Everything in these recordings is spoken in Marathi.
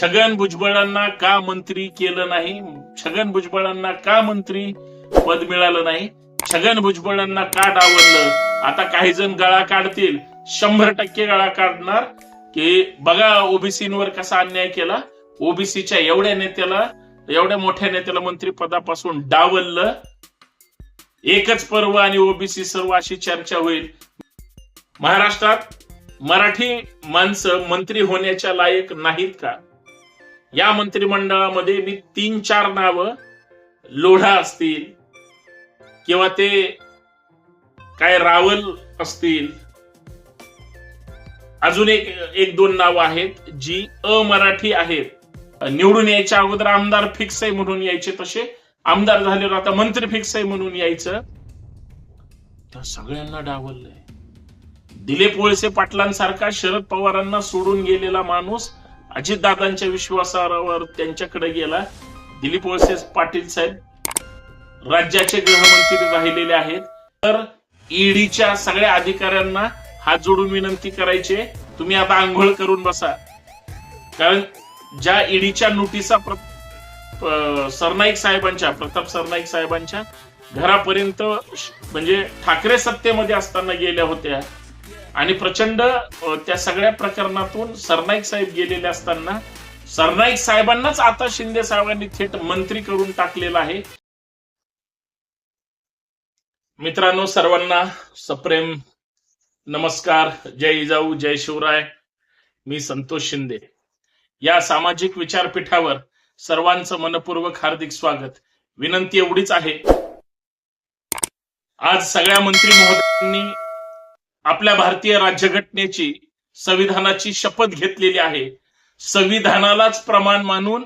छगन भुजबळांना का मंत्री केलं नाही? छगन भुजबळांना का मंत्री पद मिळालं नाही? छगन भुजबळांना का डावललं? आता काही जण गळा काढतील. शंभर टक्के गळा काढणार. की बघा ओबीसीवर कसा अन्याय केला. ओबीसीच्या एवढ्या नेत्याला एवढ्या मोठ्या नेत्याला मंत्रिपदापासून डावललं. एकच पर्व आणि ओबीसी सर्व अशी चर्चा होईल. महाराष्ट्रात मराठी माणसं मंत्री होण्याच्या लायक नाहीत का? या मंत्रिमंडळामध्ये मी तीन चार नावं लोढा असतील किंवा ते काय रावल असतील. अजून एक एक दोन नावं आहेत जी अमराठी आहेत. निवडून यायच्या अगोदर आमदार फिक्स आहे म्हणून यायचे तसे. आमदार झाले आता मंत्री फिक्स आहे म्हणून यायचं. त्या सगळ्यांना डावललंय. दिलीप वळसे पाटलांसारखा शरद पवारांना सोडून गेलेला माणूस अजितदादांच्या विश्वासावर त्यांच्याकडे गेला. दिलीप वळसे पाटील साहेब राज्याचे गृहमंत्री राहिलेले आहेत. तर ईडीच्या सगळ्या अधिकाऱ्यांना हात जोडून विनंती करायचे तुम्ही आता आंघोळ करून बसा. कारण ज्या ईडीच्या नोटिसा सरनाईक साहेबांच्या प्रताप सरनाईक साहेबांच्या घरापर्यंत म्हणजे ठाकरे सत्तेमध्ये असताना गेल्या होत्या. आणि प्रचंड त्या सगळ्या प्रकरणातून सरनाईक साहेब गेलेले असताना सरनाईक साहेबांनाच आता शिंदे साहेबांनी थेट मंत्री करून टाकलेलं आहे. मित्रांनो सर्वांना सप्रेम नमस्कार. जय इजाऊ जय शिवराय. मी संतोष शिंदे. या सामाजिक विचारपीठावर सर्वांचं मनपूर्वक हार्दिक स्वागत. विनंती एवढीच आहे. आज सगळ्या मंत्री महोदयांनी आपल्या भारतीय राज्यघटनेची संविधानाची शपथ घेतलेली आहे. संविधानालाच प्रमाण मानून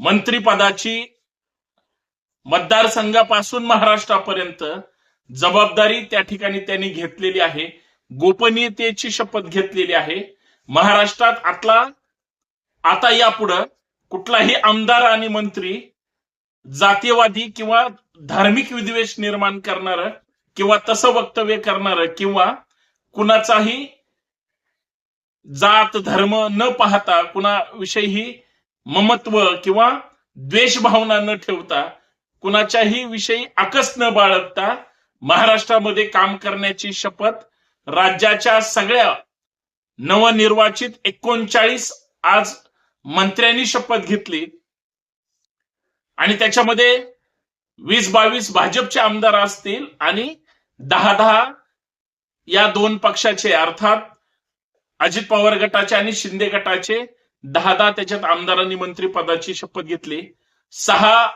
मंत्रिपदाची मतदारसंघापासून महाराष्ट्रापर्यंत जबाबदारी त्या ठिकाणी त्यांनी घेतलेली आहे. गोपनीयतेची शपथ घेतलेली आहे. महाराष्ट्रात आतला आता यापुढं कुठलाही आमदार आणि मंत्री जातीयवादी किंवा धार्मिक विद्वेष निर्माण करणार किंवा तसं वक्तव्य करणार किंवा कुणाचाही जात धर्म न पाहता कुणाविषयी ममत्व किंवा द्वेष भावना न ठेवता कुणाच्याही विषयी आकस न बाळगता महाराष्ट्रामध्ये काम करण्याची शपथ राज्याच्या सगळ्या नवनिर्वाचित एकोणचाळीस आज मंत्र्यांनी शपथ घेतली. आणि त्याच्यामध्ये वीस बावीस भाजपचे आमदार असतील आणि दहा दहा या दोन पक्षाचे अर्थात अजित पवार गटाचे आणि शिंदे गटाचे दहा दहा त्याच्यात आमदारांनी मंत्रिपदाची शपथ घेतली. सहा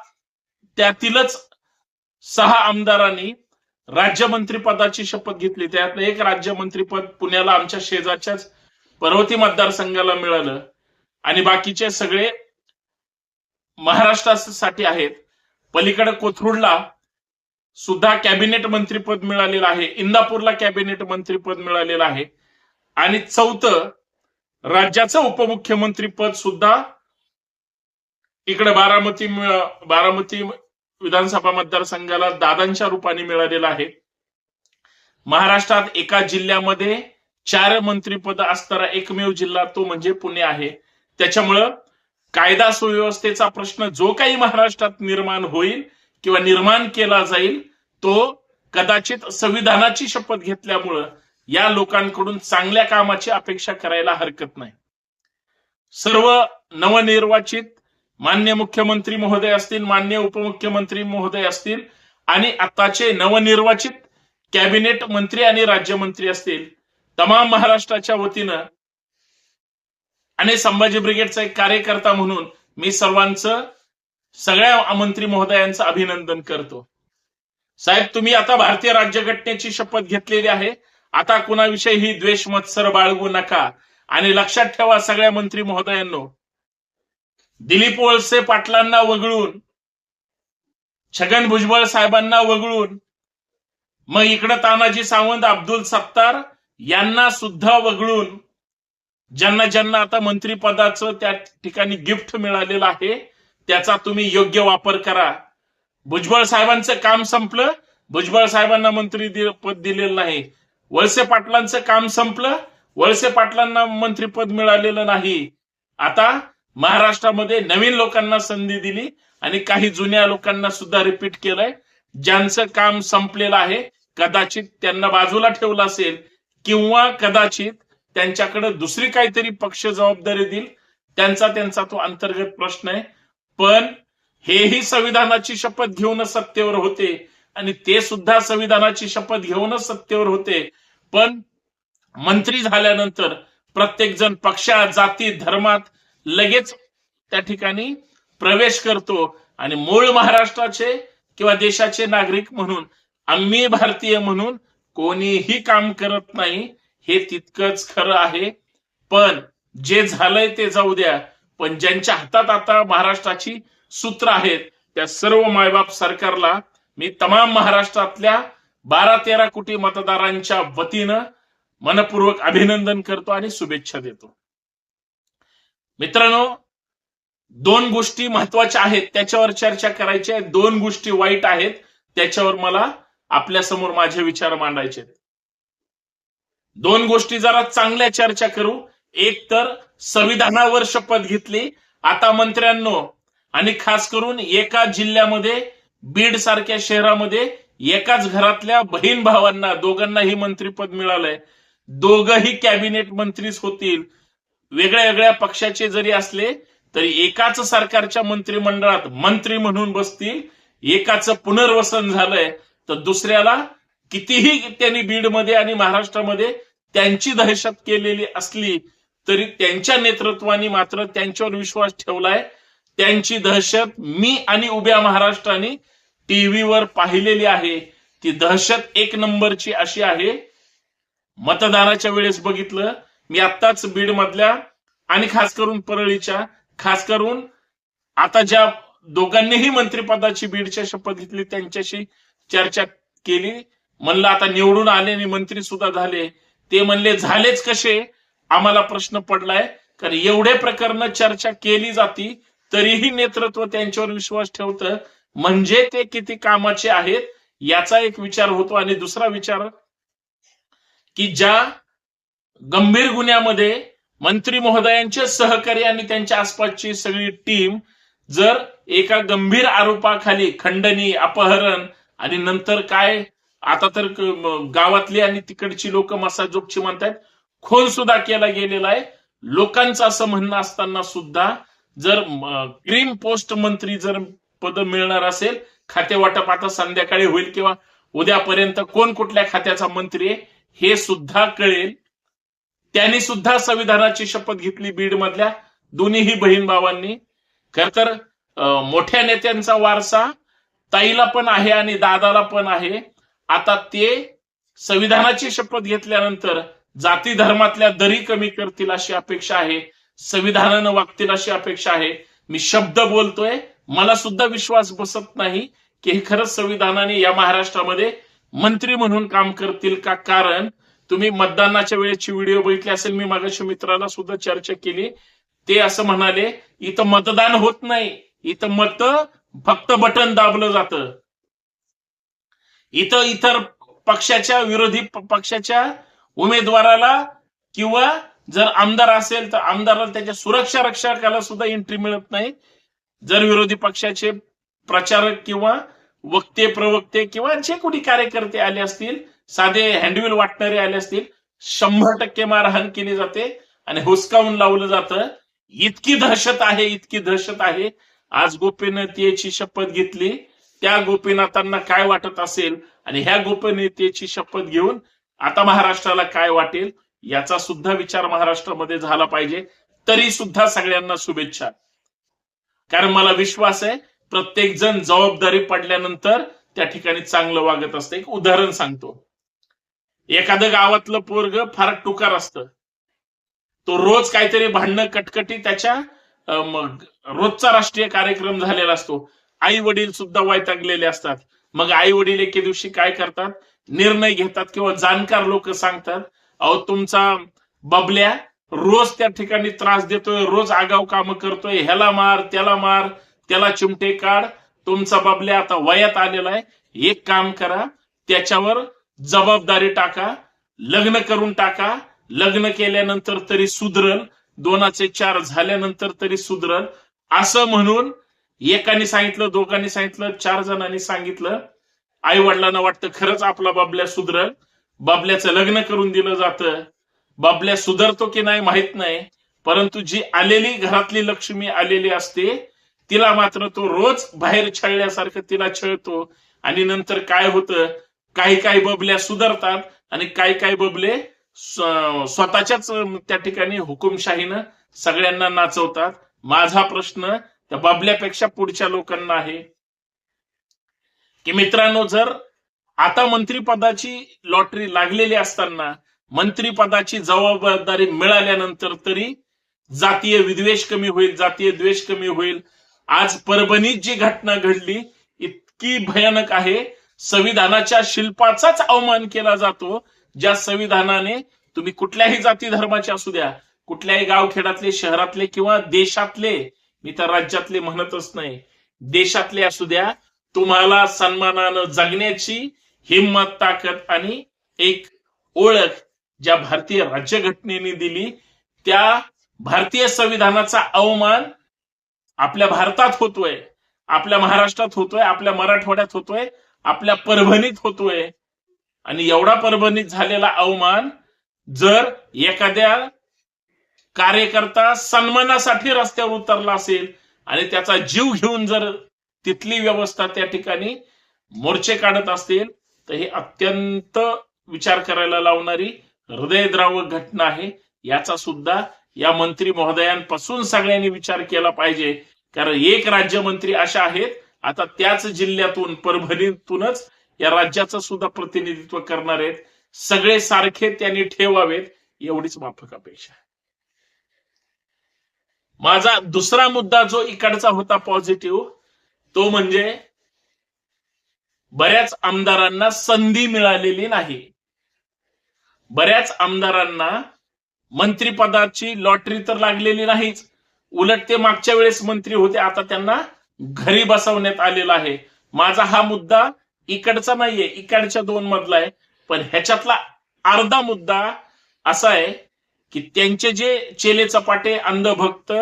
त्यातीलच सहा आमदारांनी राज्यमंत्रीपदाची शपथ घेतली. त्यातलं एक राज्यमंत्रीपद पुण्याला आमच्या शेजारच्याच पर्वती मतदारसंघाला मिळालं. आणि बाकीचे सगळे महाराष्ट्रासाठी आहेत. पलीकडे कोथरूडला सुद्धा कॅबिनेट मंत्रीपद मिळालेलं आहे. इंदापूरला कॅबिनेट मंत्रीपद मिळालेलं आहे. आणि चौथं राज्याचं उपमुख्यमंत्रीपद सुद्धा इकडे बारामती बारामती विधानसभा मतदारसंघाला दादांच्या रूपाने मिळालेलं आहे. महाराष्ट्रात एका जिल्ह्यामध्ये चार मंत्रीपद असणारा एकमेव जिल्हा तो म्हणजे पुणे आहे. त्याच्यामुळं कायदा सुव्यवस्थेचा प्रश्न जो काही महाराष्ट्रात निर्माण होईल किंवा निर्माण केला जाईल तो कदाचित संविधानाची शपथ घेतल्यामुळं या लोकांकडून चांगल्या कामाची अपेक्षा करायला हरकत नाही. सर्व नवनिर्वाचित मान्य मुख्यमंत्री महोदय असतील मान्य उपमुख्यमंत्री महोदय असतील आणि आताचे नवनिर्वाचित कॅबिनेट मंत्री आणि राज्यमंत्री असतील तमाम महाराष्ट्राच्या वतीनं आणि संभाजी ब्रिगेडचा एक कार्यकर्ता म्हणून मी सर्वांचं सगळ्या मंत्री महोदयांचं अभिनंदन करतो. साहेब तुम्ही आता भारतीय राज्यघटनेची शपथ घेतलेली आहे. आता कुणाविषयी द्वेष मत्सर बाळगू नका. आणि लक्षात ठेवा सगळ्या मंत्री महोदयांनो दिलीप वळसे पाटलांना वगळून छगन भुजबळ साहेबांना वगळून मग इकडं तानाजी सावंत अब्दुल सत्तार यांना सुद्धा वगळून ज्यांना ज्यांना आता मंत्रिपदाचं त्या ठिकाणी गिफ्ट मिळालेलं आहे त्याचा तुम्ही योग्य वापर करा. भुजबळ साहेबांचं काम संपलं. भुजबळ साहेबांना मंत्री पद दिलेलं नाही. वळसे पाटलांचं काम संपलं. वळसे पाटलांना मंत्रीपद मिळालेलं नाही. आता महाराष्ट्रामध्ये नवीन लोकांना संधी दिली आणि काही जुन्या लोकांना सुद्धा रिपीट केलंय. ज्यांचं काम संपलेलं आहे कदाचित त्यांना बाजूला ठेवलं असेल किंवा कदाचित त्यांच्याकडे दुसरी काहीतरी पक्ष जबाबदारी देईल. त्यांचा त्यांचा तो अंतर्गत प्रश्न आहे. पण हेही संविधानाची शपथ घेऊनच सत्तेवर होते आणि ते सुद्धा संविधानाची शपथ घेऊनच सत्तेवर होते. पण मंत्री झाल्यानंतर प्रत्येक जण पक्षात जाती धर्मात लगेच त्या ठिकाणी प्रवेश करतो आणि मूळ महाराष्ट्राचे किंवा देशाचे नागरिक म्हणून आम्ही भारतीय म्हणून कोणीही काम करत नाही हे तितकंच खरं आहे. पण जे झालंय ते जाऊ द्या. पण ज्यांच्या हातात आता महाराष्ट्राची सूत्र आहेत. त्या सर्व मायबाप सरकारला मी तमाम महाराष्ट्रातल्या बारा तेरा कोटी मतदारांच्या वतीनं मनपूर्वक अभिनंदन करतो आणि शुभेच्छा देतो. मित्रांनो दोन गोष्टी महत्त्वाच्या आहेत. त्याच्यावर चर्चा करायची आहे. दोन गोष्टी वाईट आहेत. त्याच्यावर मला आपल्यासमोर माझे विचार मांडायचे दोन गोष्टी जरा चांगल्या चर्चा करू. एक तर संविधानावर शपथ घेतली. आता मंत्र्यांनो आणि खास करून एका जिल्ह्यामध्ये बीड सारख्या शहरामध्ये एकाच घरातल्या बहीण भावांना दोघांनाही मंत्रीपद मिळालंय. दोघही कॅबिनेट मंत्रीच होतील. वेगळ्या वेगळ्या पक्षाचे जरी असले तरी एकाच सरकारच्या मंत्रिमंडळात मंत्री म्हणून बसतील. एकाचं पुनर्वसन झालंय तर दुसऱ्याला कितीही त्यांनी बीडमध्ये आणि महाराष्ट्रामध्ये त्यांची दहशत केलेली असली तरी त्यांच्या नेतृत्वाने मात्र त्यांच्यावर विश्वास ठेवलाय. त्यांची दहशत मी आणि उभ्या महाराष्ट्राने टीव्हीवर पाहिलेली आहे. ती दहशत एक नंबरची अशी आहे. मतदानाच्या वेळेस बघितलं मी आत्ताच बीड मधल्या आणि खास करून परळीच्या खास करून आता ज्या दोघांनीही मंत्रिपदाची बीडच्या शपथ घेतली त्यांच्याशी चर्चा केली. म्हणलं आता निवडून आले आणि मंत्री सुद्धा झाले. ते म्हणले झालेच कसे? आम्हाला प्रश्न पडलाय. कारण एवढे प्रकरण चर्चा केली जाती तरीही नेतृत्व त्यांच्यावर विश्वास ठेवतं. म्हणजे ते किती कामाचे आहेत याचा एक विचार होतो. आणि दुसरा विचार की ज्या गंभीर गुन्ह्यामध्ये मंत्री महोदयांचे सहकारी आणि त्यांच्या आसपासची सगळी टीम जर एका गंभीर आरोपाखाली खंडणी अपहरण आणि नंतर काय आता तर गावातली आणि तिकडची लोक मसाजोगची म्हणतात खून सुद्धा केला गेलेला आहे. लोकांचं असं म्हणणं असताना सुद्धा जर ग्रीन पोस्ट मंत्री जर पद मिळणार असेल खाते वाटप आता संध्याकाळी होईल किंवा उद्यापर्यंत कोण कुठल्या खात्याचा मंत्री आहे हे सुद्धा कळेल. त्यांनी सुद्धा संविधानाची शपथ घेतली बीड मधल्या दोन्हीही बहीण भावांनी. खर तर मोठ्या नेत्यांचा वारसा ताईला पण आहे आणि दादाला पण आहे. आता ते संविधानाची शपथ घेतल्यानंतर जाती धर्मातल्या दरी कमी करतील अशी अपेक्षा आहे. संविधानानं वागतील अशी अपेक्षा आहे. मी शब्द बोलतोय मला सुद्धा विश्वास बसत नाही की हे खरंच संविधानाने या महाराष्ट्रामध्ये मंत्री म्हणून काम करतील का? कारण तुम्ही मतदानाच्या वेळेची व्हिडिओ बघितली असेल मी मागाशी मित्राला सुद्धा चर्चा केली. ते असं म्हणाले इथं मतदान होत नाही. इथं मत फक्त बटन दाबलं जातं. इथं इतर पक्षाच्या विरोधी पक्षाच्या उमेदवाराला किंवा जर आमदार असेल तर आमदाराला त्याच्या सुरक्षा रक्षकाला सुद्धा एंट्री मिळत नाही. जर विरोधी पक्षाचे प्रचारक किंवा वक्ते प्रवक्ते किंवा जे कोणी कार्यकर्ते आले असतील साधे हँडविल वाटणारे आले असतील शंभर टक्के मारहाण केली जाते आणि हुसकावून लावलं जातं. इतकी दहशत आहे इतकी दहशत आहे. आज गोपनीयतेची शपथ घेतली. त्या गोपीनाथांना काय वाटत असेल आणि ह्या गोपनीयतेची शपथ घेऊन आता महाराष्ट्राला काय वाटेल? याचा सुद्धा विचार महाराष्ट्रामध्ये झाला पाहिजे. तरी सुद्धा सगळ्यांना शुभेच्छा. कारण मला विश्वास आहे प्रत्येक जण जबाबदारी पडल्यानंतर त्या ठिकाणी चांगलं वागत असतं. एक उदाहरण सांगतो. एखादं गावातलं पोरग फार टुकार असतं. तो रोज काहीतरी भांडणं कटकटी त्याच्या मग रोजचा राष्ट्रीय कार्यक्रम झालेला असतो. आई वडील सुद्धा वैतागलेले असतात. मग आई वडील एके दिवशी काय करतात? निर्णय घेतात किंवा जाणकार लोक सांगतात अहो तुमचा बबल्या रोज त्या ठिकाणी त्रास देतोय रोज आगाव काम करतोय ह्याला मार त्याला मार त्याला चिमटे काढ. तुमचा बबल्या आता वयात आलेला आहे. एक काम करा त्याच्यावर जबाबदारी टाका लग्न करून टाका. लग्न केल्यानंतर तरी सुधरल दोनाचे चार झाल्यानंतर तरी सुधरल. असं म्हणून एकाने सांगितलं दोघांनी सांगितलं चार जणांनी सांगितलं. आई वडिलांना वाटतं खरंच आपला बाबल्या सुधरल. बाबल्याचं लग्न करून दिलं जातं. बाबल्या सुधरतो की नाही माहीत नाही. परंतु जी आलेली घरातली लक्ष्मी आलेली असते तिला मात्र तो रोज बाहेर छळल्यासारखं तिला छळतो. आणि नंतर काय होतं? काही काही बबल्या सुधारतात आणि काही काही बबले स्वतःच्याच त्या ठिकाणी हुकुमशाहीनं सगळ्यांना नाचवतात. माझा प्रश्न त्या बबल्यापेक्षा पुढच्या लोकांना आहे. की मित्रांनो जर आता मंत्रिपदाची लॉटरी लागलेली असताना मंत्रिपदाची जबाबदारी मिळाल्यानंतर तरी जातीय विद्वेष कमी होईल जातीय द्वेष कमी होईल. आज परभणीत जी घटना घडली इतकी भयानक आहे. संविधानाच्या शिल्पाचाच अवमान केला जातो. ज्या संविधानाने तुम्ही कुठल्याही जाती धर्माचे असू द्या कुठल्याही गावखेडातले शहरातले किंवा देशातले मी तर राज्यातले म्हणतच नाही देशातले असू द्या तुम्हाला सन्मानानं जगण्याची हिंमत ताकद आणि एक ओळख ज्या भारतीय राज्यघटनेने दिली त्या भारतीय संविधानाचा अवमान आपल्या भारतात होतोय आपल्या महाराष्ट्रात होतोय आपल्या मराठवाड्यात होतोय आपल्या परभणीत होतोय. आणि एवढा परभणीत झालेला अवमान जर एखाद्या कार्यकर्ता सन्मानासाठी रस्त्यावर उतरला असेल आणि त्याचा जीव घेऊन जर तिथली व्यवस्था त्या ठिकाणी मोर्चे काढत असतील तर हे अत्यंत विचार करायला लावणारी हृदयद्रावक घटना आहे. याचा सुद्धा या मंत्री महोदयांपासून सगळ्यांनी विचार केला पाहिजे. कारण एक राज्यमंत्री अशा आहेत आता त्याच जिल्ह्यातून परभणीतूनच या राज्याचं सुद्धा प्रतिनिधित्व करणार आहेत. सगळे सारखे त्यांनी ठेवावेत एवढीच माफक अपेक्षा आहे. माझा दुसरा मुद्दा जो इकडचा होता पॉझिटिव्ह तो म्हणजे बऱ्याच आमदारांना संधी मिळालेली नाही. बऱ्याच आमदारांना मंत्रिपदाची लॉटरी तर लागलेली नाहीच. उलट ते मागच्या वेळेस मंत्री होते आता त्यांना घरी बसवण्यात आलेला आहे. माझा हा मुद्दा इकडचा नाहीये इकडच्या दोन मधला आहे. पण ह्याच्यातला अर्धा मुद्दा असा आहे की त्यांचे जे चेले चपाटे अंधभक्त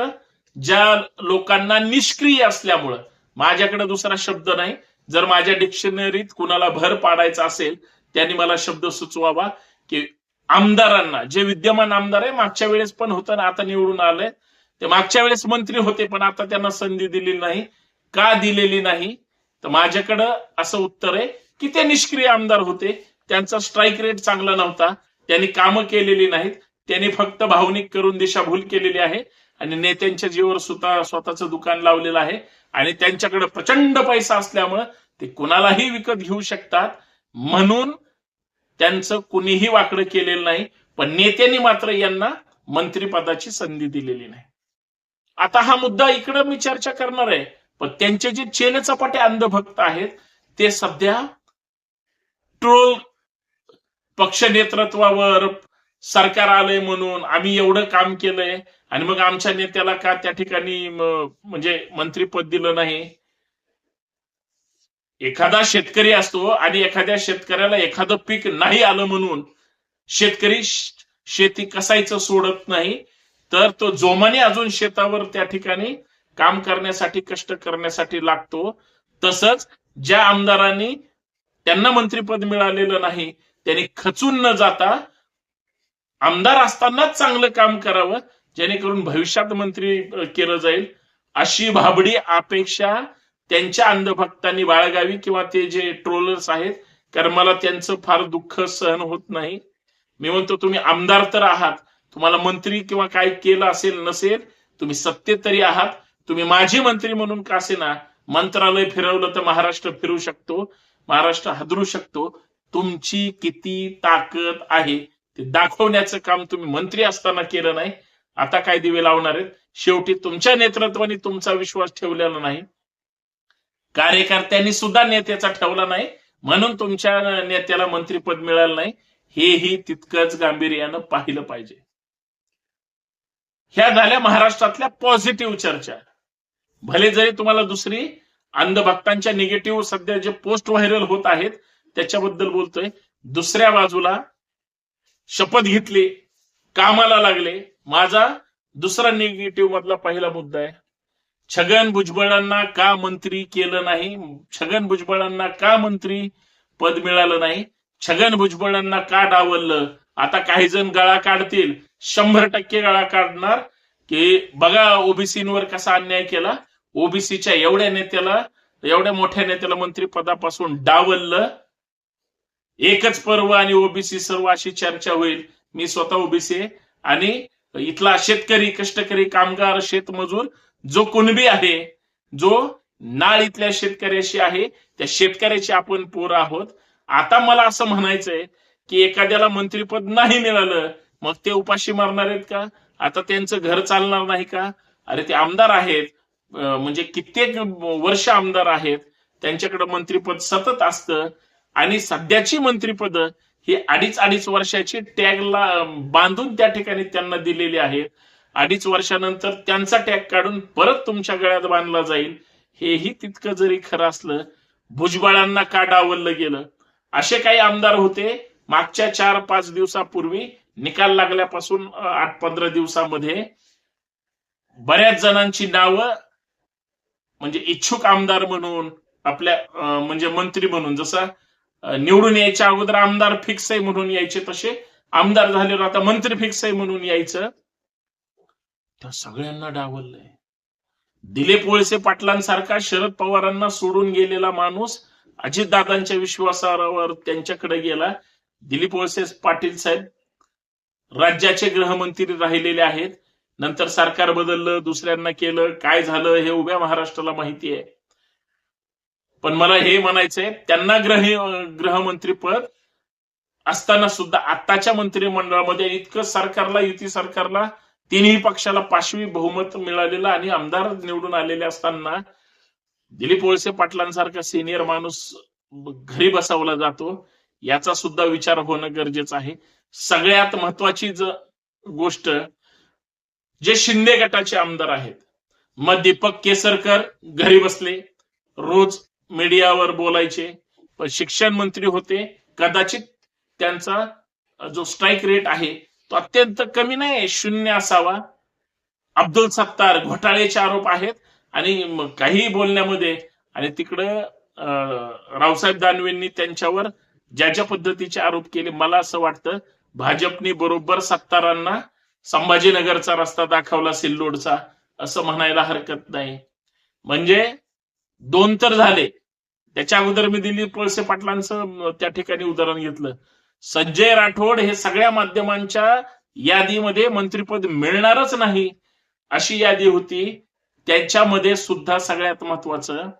ज्या लोकांना निष्क्रिय असल्यामुळं माझ्याकडे दुसरा शब्द नाही जर माझ्या डिक्शनरीत कुणाला भर पाडायचा असेल त्यांनी मला शब्द सुचवावा की आमदारांना जे विद्यमान आमदार आहे मागच्या वेळेस पण होतं ना आता निवडून आलंय. ते मागच्या वेळेस मंत्री होते पण आता त्यांना संधी दिलेली नाही. का दिलेली नाही? तर माझ्याकडं असं उत्तर आहे की ते निष्क्रिय आमदार होते. त्यांचा स्ट्राईक रेट चांगला नव्हता. त्यांनी कामं केलेली नाहीत. त्यांनी फक्त भावनिक करून दिशाभूल केलेली आहे. आणि नेत्यांच्या जीवर स्वतः स्वतःचं दुकान लावलेलं आहे. आणि त्यांच्याकडे प्रचंड पैसा असल्यामुळं ते कुणालाही विकत घेऊ शकतात. म्हणून त्यांचं कुणीही वाकडं केलेलं नाही पण नेत्यांनी मात्र यांना मंत्रिपदाची संधी दिलेली नाही. आता हा मुद्दा इकडे मी चर्चा करणार आहे पण त्यांचे जे चेले चपाटे अंधभक्त आहेत ते सध्या ट्रोल पक्ष नेतृत्वावर सरकार आलंय म्हणून आम्ही एवढं काम केलंय आणि मग आमच्या नेत्याला का त्या ठिकाणी म्हणजे मंत्रीपद दिलं नाही? एखादा शेतकरी असतो आणि एखाद्या शेतकऱ्याला एखादं पीक नाही आलं म्हणून शेतकरी शेती कसायचं सोडत नाही तर तो जोमाने अजून शेतावर त्या ठिकाणी काम करण्यासाठी कष्ट करण्यासाठी लागतो. तसंच ज्या आमदारांनी त्यांना मंत्रीपद मिळालेलं नाही त्यांनी खचून न जाता आमदार असतानाच चांगलं काम करावं जेणेकरून भविष्यात मंत्री केलं जाईल. अशी भाबडी अपेक्षा त्यांच्या अंधभक्तांनी बाळगावी किंवा ते जे ट्रोलर्स आहेत कारण मला त्यांचं फार दुःख सहन होत नाही. मी म्हणतो तुम्ही आमदार तर आहात. तुम्हाला मंत्री किंवा काय केलं असेल नसेल तुम्ही सत्तेत तरी आहात. तुम्ही माजी मंत्री म्हणून का ना मंत्रालय फिरवलं तर महाराष्ट्र फिरू शकतो. महाराष्ट्र हादरू शकतो. तुमची किती ताकद आहे ते दाखवण्याचं काम तुम्ही मंत्री असताना केलं नाही. आता काय दिवे लावणार आहेत? शेवटी तुमच्या नेतृत्वाने तुमचा विश्वास ठेवलेला नाही. कार्यकर्त्यांनी सुद्धा नेत्याचा ठेवला नाही. म्हणून तुमच्या नेत्याला मंत्रीपद मिळालं नाही. हेही तितकंच गांभीर्यानं पाहिलं पाहिजे. ह्या झाल्या महाराष्ट्रातल्या पॉझिटिव्ह चर्चा. भले जरी तुम्हाला दुसरी अंधभक्तांच्या निगेटिव्ह सध्या जे पोस्ट व्हायरल होत आहेत त्याच्याबद्दल बोलतोय. दुसऱ्या बाजूला शपथ घेतली कामाला लागले माझा दुसरा निगेटिव्ह मधला पहिला मुद्दा आहे. छगन भुजबळांना का मंत्री केलं नाही? छगन भुजबळांना का मंत्री पद मिळालं नाही? छगन भुजबळांना का डावललं? आता काही जण गळा काढतील. शंभर टक्के गळा काढणार. की बघा ओबीसीवर कसा अन्याय केला. ओबीसीच्या एवढ्या नेत्याला एवढ्या मोठ्या नेत्याला मंत्रीपदापासून डावललं. एकच पर्व आणि ओबीसी सर्व अशी चर्चा होईल. मी स्वतः ओबीसी आणि इथला शेतकरी कष्टकरी कामगार शेतमजूर जो कुणबी आहे जो नाळ इथल्या शेतकऱ्याशी आहे त्या शेतकऱ्याचे आपण पोर आहोत. आता मला असं म्हणायचंय की एखाद्याला मंत्रीपद नाही मिळालं मग ते उपाशी मारणार आहेत का? आता त्यांचं घर चालणार नाही का? अरे ते आमदार आहेत. म्हणजे कित्येक वर्ष आमदार आहेत. त्यांच्याकडे मंत्रीपद सतत असतं. आणि सध्याची मंत्रीपद ही अडीच अडीच वर्षाची टॅगला बांधून त्या ठिकाणी त्यांना दिलेली आहे. अडीच वर्षानंतर त्यांचा टॅग काढून परत तुमच्या गळ्यात बांधला जाईल. हेही तितकं जरी खरं असलं भुजबळांना का डावललं गेलं? असे काही आमदार होते. मागच्या चार पाच दिवसापूर्वी निकाल लागल्यापासून आठ पंधरा दिवसामध्ये बऱ्याच जणांची नावं म्हणजे इच्छुक आमदार म्हणून आपल्या म्हणजे मंत्री म्हणून जसं निवडून यायच्या अगोदर आमदार फिक्स आहे म्हणून यायचे तसे. आमदार झाल्यावर आता मंत्री फिक्स आहे म्हणून यायचं. त्या सगळ्यांना डावललंय. दिलीप वळसे पाटलांसारखा शरद पवारांना सोडून गेलेला माणूस अजितदादांच्या विश्वासावर त्यांच्याकडे गेला. दिलीप वळसे पाटील साहेब राज्याचे गृहमंत्री राहिलेले आहेत. नंतर सरकार बदललं दुसऱ्यांना केलं. काय झालं हे उभ्या महाराष्ट्राला माहिती आहे. पण मला हे म्हणायचंय त्यांना ग्रह गृहमंत्रीपद असताना सुद्धा आत्ताच्या मंत्रिमंडळामध्ये इतकं सरकारला युती सरकारला तिन्ही पक्षाला पाचवी बहुमत मिळालेलं आणि आमदार निवडून आलेले असताना दिलीप वळसे पाटलांसारखा सिनियर माणूस घरी बसवला जातो याचा सुद्धा विचार होणं गरजेचं आहे. सगळ्यात महत्वाची ज गोष्ट जे शिंदे गटाचे आमदार आहेत. मग दीपक केसरकर घरी बसले रोज मीडियावर बोलायचे पण शिक्षण मंत्री होते. कदाचित त्यांचा जो स्ट्राईक रेट आहे तो अत्यंत कमी नाही शून्य असावा. अब्दुल सत्तार घोटाळ्याचे आरोप आहेत आणि काही बोलण्यामध्ये आणि तिकडं रावसाहेब दानवेंनी त्यांच्यावर ज्या ज्या पद्धतीचे आरोप केले मला असं वाटतं भाजपने बरोबर सत्तारांना संभाजीनगरचा रस्ता दाखवला सिल्लोडचा असं म्हणायला हरकत नाही. म्हणजे दोन तर झाले. त्याच्या अगोदर मी दिलीप पळसे पाटलांचं त्या ठिकाणी उदाहरण घेतलं. संजय राठोड हे सगळ्या माध्यमांच्या यादीमध्ये मंत्रिपद मिळणारच नाही अशी यादी होती. त्याच्यामध्ये सुद्धा सगळ्यात महत्वाचं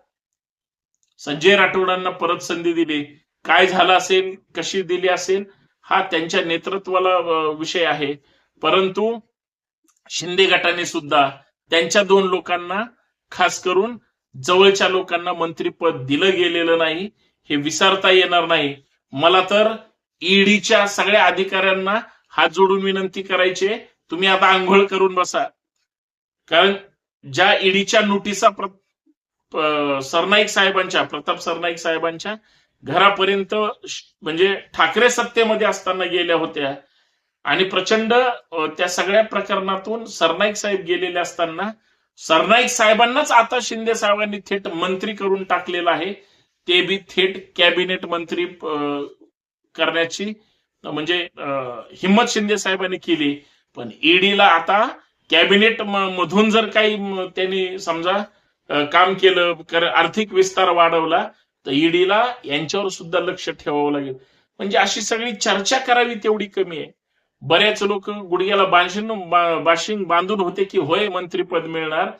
संजय राठोडांना परत संधी दिली. काय झालं असेल कशी दिली असेल हा त्यांच्या नेतृत्वाला विषय आहे. परंतु शिंदे गटाने सुद्धा त्यांच्या दोन लोकांना खास करून जवळच्या लोकांना मंत्रीपद दिलं गेलेलं नाही हे विसरता येणार नाही. मला तर ईडीच्या सगळ्या अधिकाऱ्यांना हात जोडून विनंती करायचे तुम्ही आता आंघोळ करून बसा. कारण ज्या ईडीच्या नोटिसा प्र- सरनाईक साहेबांच्या प्रताप सरनाईक साहेबांच्या घरापर्यंत म्हणजे ठाकरे सत्तेमध्ये असताना गेल्या होत्या. आणि प्रचंड त्या सगळ्या प्रकरणातून सरनाईक साहेब गेलेले असताना सरनाईक साहेबांनाच आता शिंदे साहेबांनी थेट मंत्री करून टाकलेलं आहे. ते बी थेट कॅबिनेट मंत्री करण्याची म्हणजे हिंमत शिंदे साहेबांनी केली. पण ईडीला आता कॅबिनेट मधून जर काही त्यांनी समजा काम केलं आर्थिक विस्तार वाढवला तर ईडीला यांच्यावर सुद्धा लक्ष ठेवावं लागेल. म्हणजे अशी सगळी चर्चा करावी तेवढी कमी आहे. बरेच लोक गुडघ्याला बाशिंग बाशिंग बांधून होते की होय मंत्रीपद मिळणार.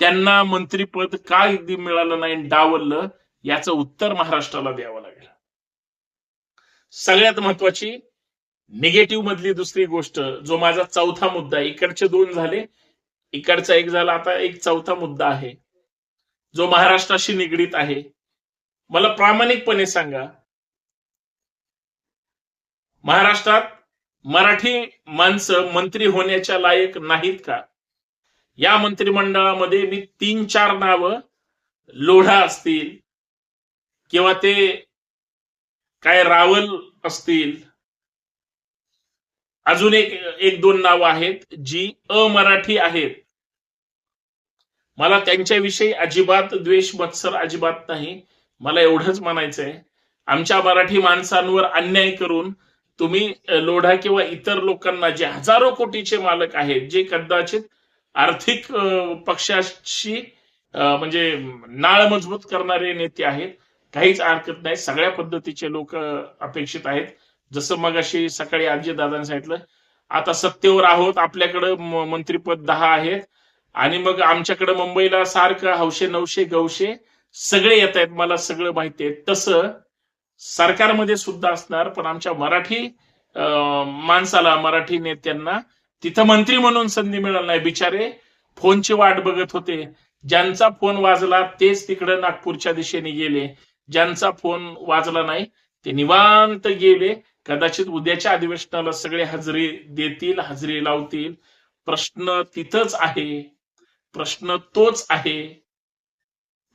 त्यांना मंत्रीपद का मिळालं नाही डावललं याचं उत्तर महाराष्ट्राला द्यावं लागेल. सगळ्यात महत्वाची निगेटिव्ह मधली दुसरी गोष्ट जो माझा चौथा मुद्दा आहे इकडचे दोन झाले. इकडचा एक झाला आता एक चौथा मुद्दा आहे जो महाराष्ट्राशी निगडीत आहे. मला प्रामाणिकपणे सांगा महाराष्ट्रात मराठी माणसं मंत्री होण्याच्या लायक नाहीत का? या मंत्रिमंडळामध्ये मी तीन चार नावं लोढा असतील किंवा ते काय रावल असतील. अजून एक एक दोन नावं आहेत जी अमराठी आहेत. मला त्यांच्याविषयी अजिबात द्वेष मत्सर अजिबात नाही. मला एवढंच म्हणायचंय. आमच्या मराठी माणसांवर अन्याय करून तुम्ही लोढा किंवा इतर लोकांना जे हजारो कोटीचे मालक आहेत जे कदाचित आर्थिक पक्षाशी म्हणजे नाळ मजबूत करणारे नेते आहेत काहीच हरकत नाही. सगळ्या पद्धतीचे लोक अपेक्षित आहेत. जसं मग अशी सकाळी आजी दादाने सांगितलं आता सत्तेवर आहोत आपल्याकडं मंत्रीपद दहा आहेत आणि मग आमच्याकडे मुंबईला सारखं हौशे नऊशे गवशे सगळे येत आहेत मला सगळं माहिती आहे. तसं सरकारमध्ये सुद्धा असणार पण आमच्या मराठी माणसाला मराठी नेत्यांना तिथं मंत्री म्हणून संधी मिळाली नाही. बिचारे फोनची वाट बघत होते. ज्यांचा फोन वाजला तेच तिकडे नागपूरच्या दिशेने गेले. ज्यांचा फोन वाजला नाही ते निवांत गेले. कदाचित उद्याच्या अधिवेशनाला सगळे हजेरी देतील हजेरी लावतील. प्रश्न तिथंच आहे. प्रश्न तोच आहे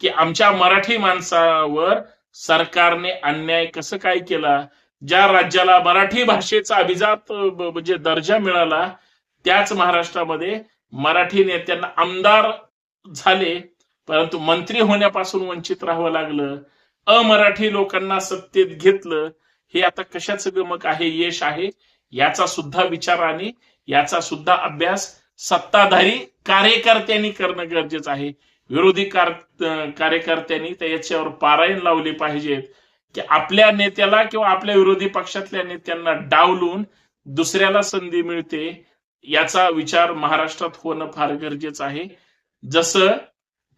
की आमच्या मराठी माणसावर सरकारने अन्याय कसं काय केला? ज्या राज्याला मराठी भाषेचा अभिजात म्हणजे दर्जा मिळाला त्याच महाराष्ट्रामध्ये मराठी नेत्यांना आमदार झाले परंतु मंत्री होण्यापासून वंचित राहावं लागलं अमराठी लोकांना सत्तेत घेतलं हे आता कशाचं गमक आहे यश आहे याचा सुद्धा विचार आणि याचा सुद्धा अभ्यास सत्ताधारी कार्यकर्त्यांनी करणं गरजेचं आहे. विरोधी कार्यकर्त्यांनी अं, कार्यकर्त्यांनी त्याच्यावर पारायण लावली पाहिजेत की आपल्या नेत्याला किंवा आपल्या विरोधी पक्षातल्या नेत्यांना डावलून दुसऱ्याला संधी मिळते याचा विचार महाराष्ट्रात होणं फार गरजेचं आहे. जसं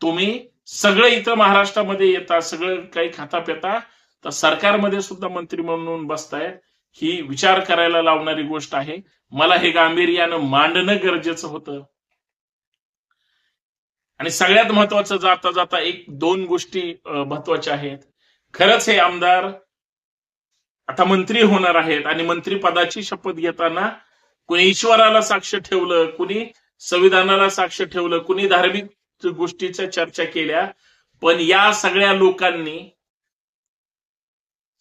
तुम्ही सगळं इथं महाराष्ट्रामध्ये येता सगळं काही खाता पिता तर सरकारमध्ये सुद्धा मंत्री म्हणून बसतायत ही विचार करायला लावणारी गोष्ट आहे. मला हे गांभीर्यानं मांडणं गरजेचं होतं. आणि सगळ्यात महत्वाचं जाता जाता एक दोन गोष्टी महत्त्वाच्या आहेत. खरंच हे आमदार आता मंत्री होणार आहेत आणि मंत्री पदाची शपथ घेताना कुणी ईश्वराला साक्ष ठेवलं कुणी संविधानाला साक्ष ठेवलं कुणी धार्मिक गोष्टीच्या चर्चा केल्या पण या सगळ्या लोकांनी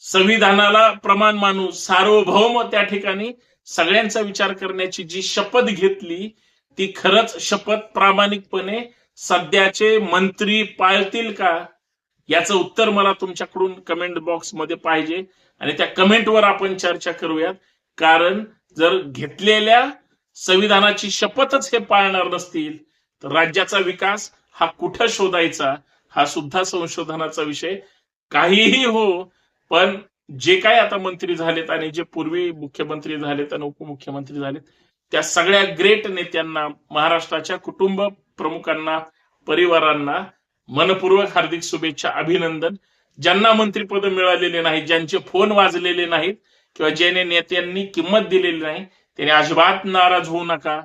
संविधानाला प्रमाण मानू सार्वभौम त्या ठिकाणी सगळ्यांचा विचार करण्याची जी शपथ घेतली ती खरंच शपथ प्रामाणिकपणे सध्याचे मंत्री पाळतील का? याचं उत्तर मला तुमच्याकडून कमेंट बॉक्समध्ये पाहिजे. आणि त्या कमेंटवर आपण चर्चा करूयात. कारण जर घेतलेल्या संविधानाची शपथच हे पाळणार नसतील तर राज्याचा विकास हा कुठं शोधायचा हा सुद्धा संशोधनाचा विषय काहीही हो पण जे काय आता मंत्री झालेत आणि जे पूर्वी मुख्यमंत्री झालेत आणि उपमुख्यमंत्री झालेत त्या सगळ्या ग्रेट नेत्यांना महाराष्ट्राच्या कुटुंब प्रमुखांना परिवारांना मनपूर्वक हार्दिक शुभेच्छा अभिनंदन. ज्यांना मंत्रिपद मिळालेले नाहीत ज्यांचे फोन वाजलेले नाहीत किंवा ज्याने नेत्यांनी किंमत दिलेली नाही त्याने अजिबात नाराज होऊ नका.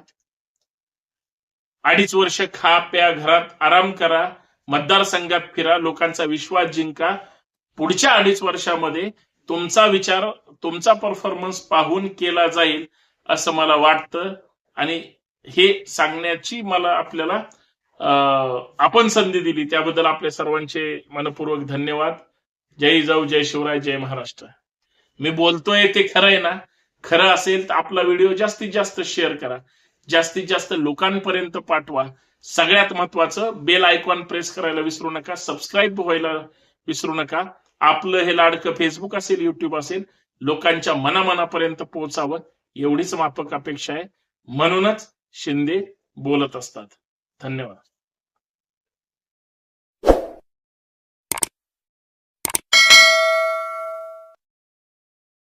अडीच वर्ष खा प्या घरात आराम करा मतदारसंघात फिरा लोकांचा विश्वास जिंका. पुढच्या अडीच वर्षामध्ये तुमचा विचार तुमचा परफॉर्मन्स पाहून केला जाईल असं मला वाटतं. आणि हे सांगण्याची मला आपल्याला आपण संधी दिली. त्याबद्दल आपल्या सर्वांचे मनपूर्वक धन्यवाद. जय जाऊ जय शिवराय जय महाराष्ट्र. मी बोलतोय ते खरं आहे ना? खरं असेल तर आपला व्हिडिओ जास्तीत जास्त शेअर करा. जास्तीत जास्त लोकांपर्यंत पाठवा. सगळ्यात महत्वाचं बेल आयकॉन प्रेस करायला विसरू नका. सबस्क्राईब व्हायला विसरू नका. आपलं हे लाडकं फेसबुक असेल युट्यूब असेल लोकांच्या मनामनापर्यंत पोहोचावं एवढीच माफक अपेक्षा आहे. म्हणूनच शिंदे बोलत असतात. धन्यवाद.